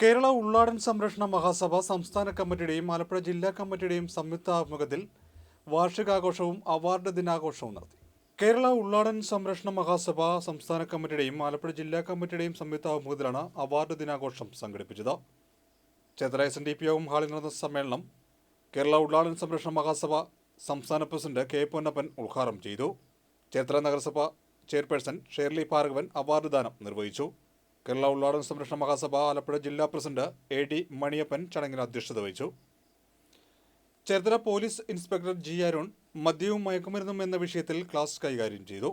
കേരള ഉള്ളാടൻ സംരക്ഷണ മഹാസഭ സംസ്ഥാന കമ്മിറ്റിയുടെയും ആലപ്പുഴ ജില്ലാ കമ്മിറ്റിയുടെയും സംയുക്ത ആഭിമുഖ്യത്തിൽ വാർഷികാഘോഷവും അവാർഡ് ദിനാഘോഷവും നടത്തി. കേരള ഉള്ളാടൻ സംരക്ഷണ മഹാസഭ സംസ്ഥാന കമ്മിറ്റിയുടെയും ആലപ്പുഴ ജില്ലാ കമ്മിറ്റിയുടെയും സംയുക്ത ആഭിമുഖ്യത്തിലാണ് അവാർഡ് ദിനാഘോഷം സംഘടിപ്പിച്ചത്. Cherthala S N D P യോഗം ഹാളിൽ നടന്ന സമ്മേളനം കേരള ഉള്ളാടൻ സംരക്ഷണ മഹാസഭ സംസ്ഥാന പ്രസിഡന്റ് കെ പൊന്നപ്പൻ ഉദ്ഘാടനം ചെയ്തു. ചേത്ര നഗരസഭ ചെയർപേഴ്സൺ ഷേർലി ഭാർഗവൻ അവാർഡ് ദാനം നിർവഹിച്ചു. കേരള ഉള്ളാടൻ സംരക്ഷണ മഹാസഭ ആലപ്പുഴ ജില്ലാ പ്രസിഡന്റ് എ ഡി മണിയപ്പൻ ചടങ്ങിൽ അധ്യക്ഷത വഹിച്ചു. Cherthala police inspector G Arun മദ്യവും മയക്കുമരുന്നും എന്ന വിഷയത്തിൽ ക്ലാസ് കൈകാര്യം ചെയ്തു.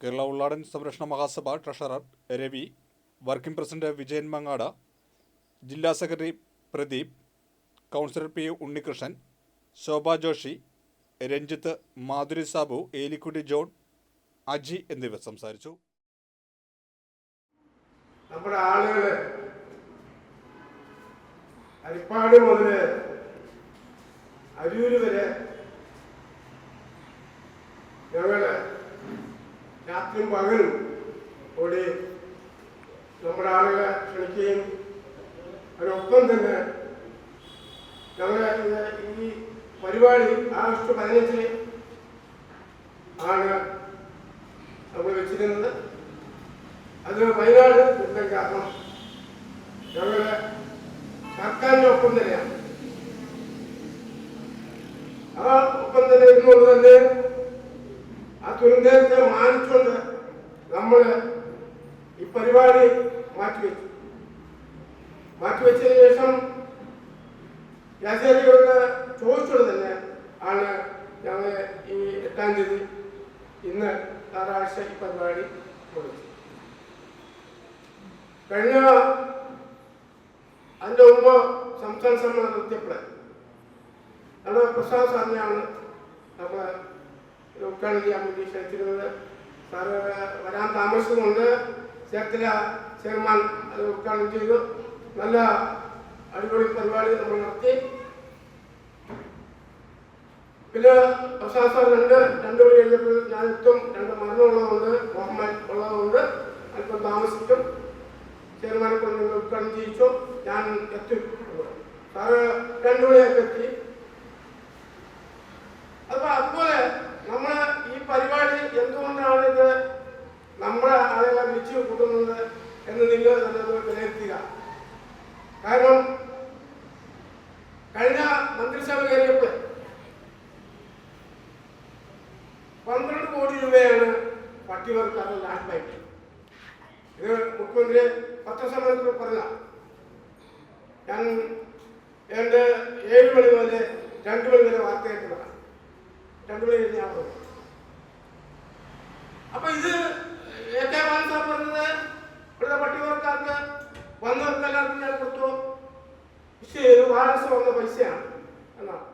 കേരള ഉള്ളാടൻ സംരക്ഷണ Mahasabha treasurer Ravi working president Vijayan Mangada ജില്ലാ secretary Pradeep councillor P Unnikrishnan Shobha Joshi Ranjith Madhuri Sabu Elikutty John Aji എന്നിവർ സംസാരിച്ചു. നമ്മുടെ ആളുകൾ അരിപ്പാട് മുതൽ അരൂര് വരെ ഞങ്ങൾ രാത്രിയും പകലും ഓടി നമ്മുടെ ആളുകളെ ക്ഷണിക്കുകയും അതിനൊപ്പം തന്നെ ഞങ്ങളെ ഈ പരിപാടി ആഗസ്റ്റ് പതിനഞ്ചിന് ആണ് നമ്മൾ വെച്ചിരുന്നത്. അത് വയനാട് ദുരിതം കാരണം ഞങ്ങളുടെ സർക്കാരിന്റെ ഒപ്പം തന്നെയാണ് ആ ഒപ്പം തന്നെ ഇരുന്നുകൊണ്ട് തന്നെ ആ ദുരന്തത്തെ മാനിച്ചുകൊണ്ട് നമ്മൾ ഈ പരിപാടി മാറ്റിവെച്ചു. മാറ്റിവെച്ചതിന് ശേഷം യാത്രയോട് ചോദിച്ചുകൊണ്ട് തന്നെ ആണ് ഞങ്ങൾ ഈ എട്ടാം തീയതി ഇന്ന് ഞായറാഴ്ച ഈ പരിപാടി കൊടുത്തത് കഴിഞ്ഞ അതിന്റെ മുമ്പ് സംസ്ഥാന സമ്മേളനം നടത്തിയപ്പോഴേ നമ്മുടെ പ്രസാദ് സാറിനെയാണ് നമ്മളെ ഉദ്ഘാടനം ചെയ്യാൻ വേണ്ടി ക്ഷണിച്ചിരുന്നത് സാറ് വരാൻ താമസിച്ചുകൊണ്ട് ചേർത്തല ചെയർമാൻ അത് ഉദ്ഘാടനം ചെയ്തു. നല്ല അടിപൊളി പരിപാടി നമ്മൾ നടത്തി. പിന്നെ പ്രസാദ് സാർ രണ്ട് രണ്ടു മണി കഴിഞ്ഞപ്പോൾ ഞാൻ രണ്ട് മരണമുള്ളതുകൊണ്ട് ചെയർമാനെ കൊണ്ട് നിങ്ങൾ ഉദ്ഘാടനം ഞാൻ എത്തി. സാറ് രണ്ടു മണിയൊക്കെ എത്തി അപ്പൊ അതുപോലെ നമ്മൾ ഈ പരിപാടി എന്തുകൊണ്ടാണ് ഇത് നമ്മുടെ ആളുകളെ വിളിച്ചു കൂട്ടുന്നത് എന്ന് നിങ്ങൾ തന്നെ വിലയിരുത്തുക. കാരണം കഴിഞ്ഞ മന്ത്രിസഭ കയറിയപ്പോൾ പന്ത്രണ്ട് കോടി രൂപയാണ് പട്ടികവർക്കാരുടെ ലാൻഡ് ബാങ്ക്. ഇത് മുഖ്യമന്ത്രി പത്രസമ്മേളനത്തിൽ പറഞ്ഞ ഞാൻ എന്റെ ഏഴ് മണി മുതൽ രണ്ട് മണി വരെ വാർത്ത കേട്ടതാണ് രണ്ടു മണി കഴിഞ്ഞ് ഞാൻ പറഞ്ഞു അപ്പൊ ഇത് എ കെ ബാലൻ സാർ പറഞ്ഞത് ഇവിടുത്തെ പട്ടികവർക്കാർക്ക് വന്നവർക്ക് എല്ലാവർക്കും ഞാൻ കൊടുത്തു. പക്ഷേ വാരാണസി വന്ന പൈസയാണ് എന്നാണ്.